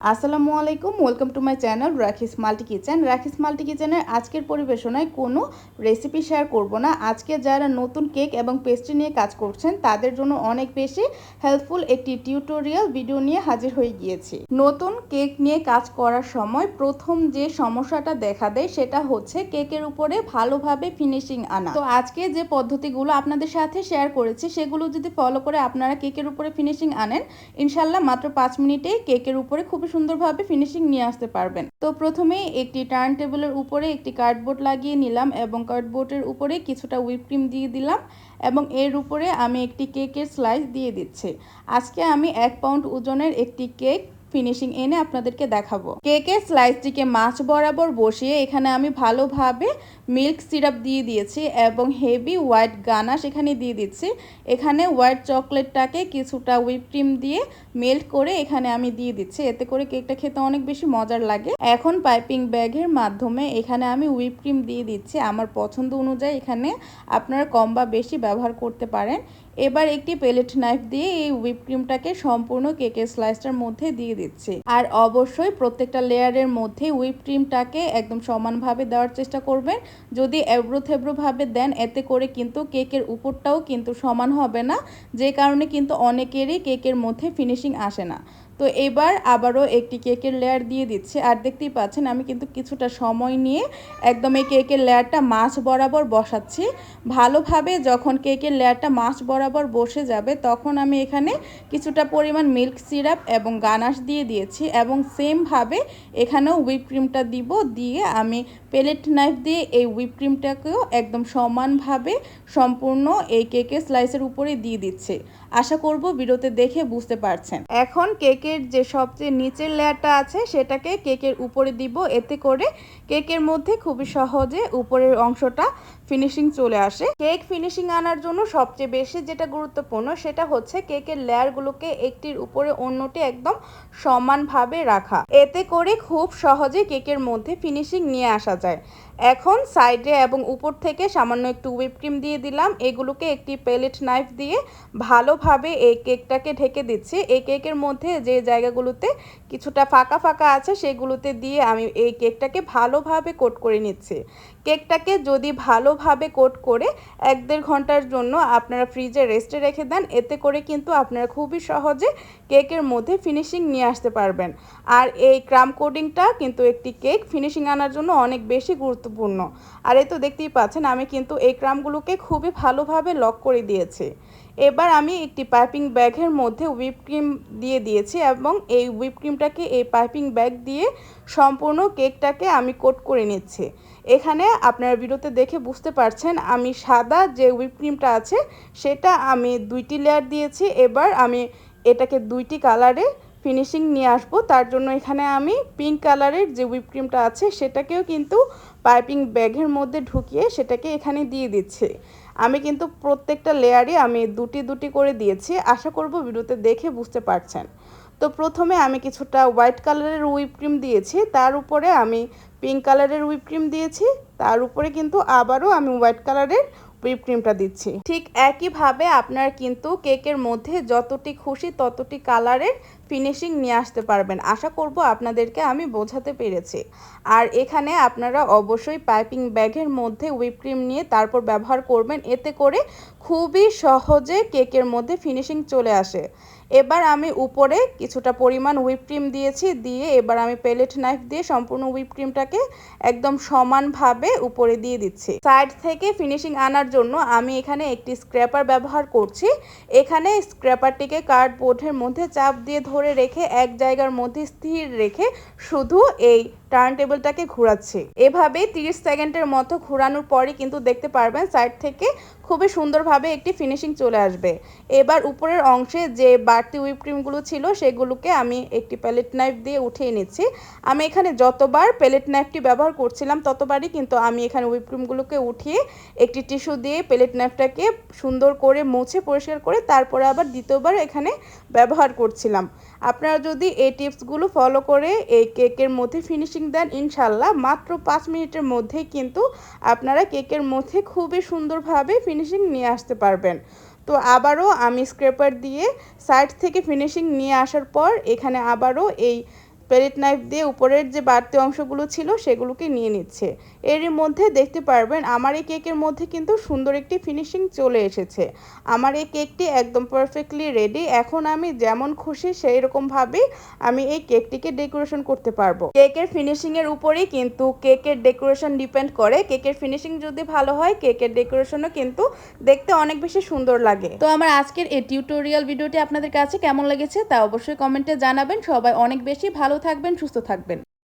আসসালামু আলাইকুম welcome to my channel Rakhi's multi kitchen Rakhi's multi কিচেনের আজকের পরিবেশনায় কোনো রেসিপি শেয়ার করব না। আজকে যারা নতুন কেক এবং পেস্ট্রি নিয়ে কাজ করছেন, তাদের জন্য অনেক বেশি হেল্পফুল একটি টিউটোরিয়াল ভিডিও নিয়ে হাজির হয়ে গিয়েছি। নতুন কেক নিয়ে কাজ করার সময় প্রথম যে সমস্যাটা দেখা দেয়, সেটা হচ্ছে কেকের উপরে ভালোভাবে ফিনিশিং আনা। তো আজকে যে পদ্ধতিগুলো আপনাদের সাথে শেয়ার করেছি, সেগুলো যদি ফলো করে আপনারা কেকের উপরে ফিনিশিং আনেন, ইনশাল্লাহ মাত্র পাঁচ মিনিটেই কেকের উপরে খুব সুন্দরভাবে ফিনিশিং নিয়ে আসতে পারবেন। তো প্রথমে একটি টার্ন টেবিলের উপরে একটি কার্ডবোর্ড লাগিয়ে নিলাম এবং কার্ডবোর্ডের উপরে কিছুটা হুইপ ক্রিম দিয়ে দিলাম এবং এর উপরে আমি একটি কেকের স্লাইস দিয়ে দিচ্ছি। আজকে আমি এক পাউন্ড ওজনের একটি কেক ফিনিশিং এনে আপনাদেরকে দেখাবো। কেকের স্লাইসটিকে মাছ বরাবর বসিয়ে এখানে আমি ভালোভাবে মিল্ক সিরাপ দিয়ে দিয়েছি এবং হেভি হোয়াইট গানা এখানে দিয়ে দিচ্ছি। এখানে হোয়াইট চকলেটটাকে কিছুটা হুইপ ক্রিম দিয়ে মেল্ট করে এখানে আমি দিয়ে দিচ্ছি। এতে করে কেকটা খেতে অনেক বেশি মজার লাগে। এখন পাইপিং ব্যাগের মাধ্যমে এখানে আমি হুইপ ক্রিম দিয়ে দিচ্ছি। আমার পছন্দ অনুযায়ী এখানে আপনারা কম বা বেশি ব্যবহার করতে পারেন। এবার একটি পেলেট নাইফ দিয়ে এই হুইপ ক্রিমটাকে সম্পূর্ণ কেকের স্লাইসটার মধ্যে দিয়ে দিচ্ছি। আর অবশ্যই প্রত্যেকটা লেয়ারের মধ্যে হুইপ ক্রিমটাকে একদম সমানভাবে দেওয়ার চেষ্টা করবেন। যদি এবড়ো থেবড়োভাবে দেন, এতে করে কিন্তু কেকের উপরটাও কিন্তু সমান হবে না। যে কারণে কিন্তু অনেকেরই কেকের মধ্যে ফিনিশিং আসে না। তো এবার আবারও একটি কেকের লেয়ার দিয়ে দিচ্ছে। আর দেখতেই পাচ্ছেন, আমি কিন্তু কিছুটা সময় নিয়ে একদম এই কেকের লেয়ারটা মাছ বরাবর বসাচ্ছি। ভালোভাবে যখন কেকের লেয়ারটা মাছ বরাবর বসে যাবে, তখন আমি এখানে কিছুটা পরিমাণ মিল্ক সিরাপ এবং গানাশ দিয়ে দিয়েছি এবং সেমভাবে এখানেও হুইপ ক্রিমটা দিব, দিয়ে আমি পেলেট নাইফ দিয়ে এই হুইপ ক্রিমটাকেও একদম সমানভাবে সম্পূর্ণ এই কেকের স্লাইসের উপরে দিয়ে দিচ্ছে। আশা করব বিরতে দেখে বুঝতে পারছেন। এখন কেকের যে সবচেয়ে নিচের লেয়ারটা আছে, সেটাকে কেকের উপরে দিব। এতে করে কেকের মধ্যে খুবই সহজে উপরের অংশটা ফিনিশিং চলে আসে। কেক ফিনিশিং আনার জন্য সবচেয়ে বেশি যেটা গুরুত্বপূর্ণ, সেটা হচ্ছে কেকের লেয়ারগুলোকে একটির উপরে অন্যটি একদম সমানভাবে রাখা। এতে করে খুব সহজে কেকের মধ্যে ফিনিশিং নিয়ে আসা যায়। এখন সাইডে এবং উপর থেকে সামান্য একটু হুইপ ক্রিম দিয়ে দিলাম। এগুলোকে একটি পেলেট নাইফ দিয়ে ভালোভাবে এই কেকটাকে ঢেকে দিচ্ছি। এই কেকের মধ্যে যে জায়গাগুলোতে কিছুটা ফাঁকা ফাঁকা আছে, সেগুলোতে দিয়ে আমি এই কেকটাকে ভালোভাবে কোট করে নিচ্ছি। কেকটাকে যদি ভালোভাবে কোট করে এক দেড় ঘণ্টার জন্য আপনারা ফ্রিজে রেস্টে রেখে দেন, এতে করে কিন্তু আপনারা খুবই সহজে কেকের মধ্যে ফিনিশিং নিয়ে আসতে পারবেন। আর এই ক্রাম কোডিংটা কিন্তু একটি কেক ফিনিশিং আনার জন্য অনেক বেশি গুরুত্বপূর্ণ। আর এই তো দেখতেই পাচ্ছেন, আমি কিন্তু এই ক্রামগুলোকে খুবই ভালোভাবে লক করে দিয়েছি। এবার আমি একটি পাইপিং ব্যাগের মধ্যে হুইপ ক্রিম দিয়ে দিয়েছি এবং এই হুইপ ক্রিমটাকে এই পাইপিং ব্যাগ দিয়ে সম্পূর্ণ কেকটাকে আমি কোট করে নিচ্ছি। এখানে আপনারা ভিডিওতে দেখে বুঝতে পারছেন আমি সাদা যে হুইপ ক্রিমটা আছে সেটা আমি দুইটি লেয়ার দিয়েছি। এবার আমি এটাকে দুইটি কালারে ফিনিশিং নিয়ে আসব। তার জন্য এখানে আমি পিঙ্ক কালারের যে হুইপ ক্রিমটা আছে সেটাকেও কিন্তু পাইপিং ব্যাগের মধ্যে ঢুকিয়ে সেটাকে এখানে দিয়ে দিচ্ছি। আমি কিন্তু প্রত্যেকটা লেয়ারে আমি দুটি দুটি করে দিয়েছি। আশা করব ভিডিওতে দেখে বুঝতে পারছেন। তো প্রথমে আমি কিছুটা হোয়াইট কালারের হুইপ ক্রিম দিয়েছি। তার উপরে আমি পিঙ্ক কালারের হুইপ ক্রিম দিয়েছি। তার উপরে কিন্তু আবারও আমি হোয়াইট কালারের হুইপ ক্রিমটা দিচ্ছি। ঠিক একইভাবে আপনার কিন্তু কেকের মধ্যে যতটি খুশি ততটি কালারের ফিনিশিং নিয়ে আসতে পারবেন। আশা করব আপনাদেরকে আমি বোঝাতে পেরেছি। আর এখানে আপনারা অবশ্যই পাইপিং ব্যাগের মধ্যে হুইপ ক্রিম নিয়ে তারপর ব্যবহার করবেন। এতে করে খুবই সহজে কেকের মধ্যে ফিনিশিং চলে আসে। এবার আমি উপরে কিছুটা পরিমাণ হুইপ ক্রিম দিয়েছি, দিয়ে এবার আমি পেলেট নাইফ দিয়ে সম্পূর্ণ হুইপ ক্রিমটাকে একদম সমানভাবে উপরে দিয়ে দিচ্ছি। সাইড থেকে ফিনিশিং আনার জন্য আমি এখানে একটি স্ক্র্যাপার ব্যবহার করছি। এখানে স্ক্র্যাপারটিকে কার্ডবোর্ডের মধ্যে চাপ দিয়ে ধরে রেখে, এক জায়গার মধ্যে স্থির রেখে শুধু এই টার্ন টেবিলটাকে ঘোরাচ্ছি। এভাবে 30 সেকেন্ডের মতো ঘোরানোর পরই কিন্তু দেখতে পারবেন সাইড থেকে খুবই সুন্দরভাবে একটি ফিনিশিং চলে আসবে। এবার উপরের অংশে যে বাড়তি হুইপ ক্রিমগুলো ছিল, সেগুলোকে আমি একটি প্যালেট নাইফ দিয়ে উঠিয়ে নিচ্ছি। আমি এখানে যতবার প্যালেট নাইফটি ব্যবহার করছিলাম, ততবারই কিন্তু আমি এখানে হুইপ ক্রিমগুলোকে উঠিয়ে একটি টিস্যু দিয়ে প্যালেট নাইফটাকে সুন্দর করে মুছে, পরিষ্কার করে তারপরে আবার দ্বিতীয়বার এখানে ব্যবহার করছিলাম। আপনারা যদি এই টিপসগুলো ফলো করে এই কেকের মধ্যে ফিনিশিং দেন ইনশাল্লাহ মাত্র পাঁচ মিনিটের মধ্যেই কিন্তু আপনারা কেকের মধ্যে খুবই সুন্দরভাবে ফিনিশিং নিয়ে আসতে পারবেন। তো আবারও আমি স্ক্রেপার দিয়ে সাইড থেকে ফিনিশিং নিয়ে আসার পর এখানে আবারও এই পেলেট নাইফ দিয়ে উপরের যে বাড়তি অংশগুলো ছিল সেগুলোকে নিয়ে নিচ্ছে। এরই মধ্যে দেখতে পারবেন আমার এই কেকের মধ্যে কিন্তু সুন্দর একটি ফিনিশিং চলে এসেছে। আমার এই কেকটি একদম পারফেক্টলি রেডি। এখন আমি যেমন খুশি সেই রকমভাবেই আমি এই কেকটিকে ডেকোরেশন করতে পারব। কেকের ফিনিশিংয়ের উপরেই কিন্তু কেকের ডেকোরেশন ডিপেন্ড করে। কেকের ফিনিশিং যদি ভালো হয়, কেকের ডেকোরেশনও কিন্তু দেখতে অনেক বেশি সুন্দর লাগে। তো আমার আজকের এই টিউটোরিয়াল ভিডিওটি আপনাদের কাছে কেমন লেগেছে তা অবশ্যই কমেন্টে জানাবেন। সবাই অনেক বেশি থাকবেন সুস্থ থাকবেন।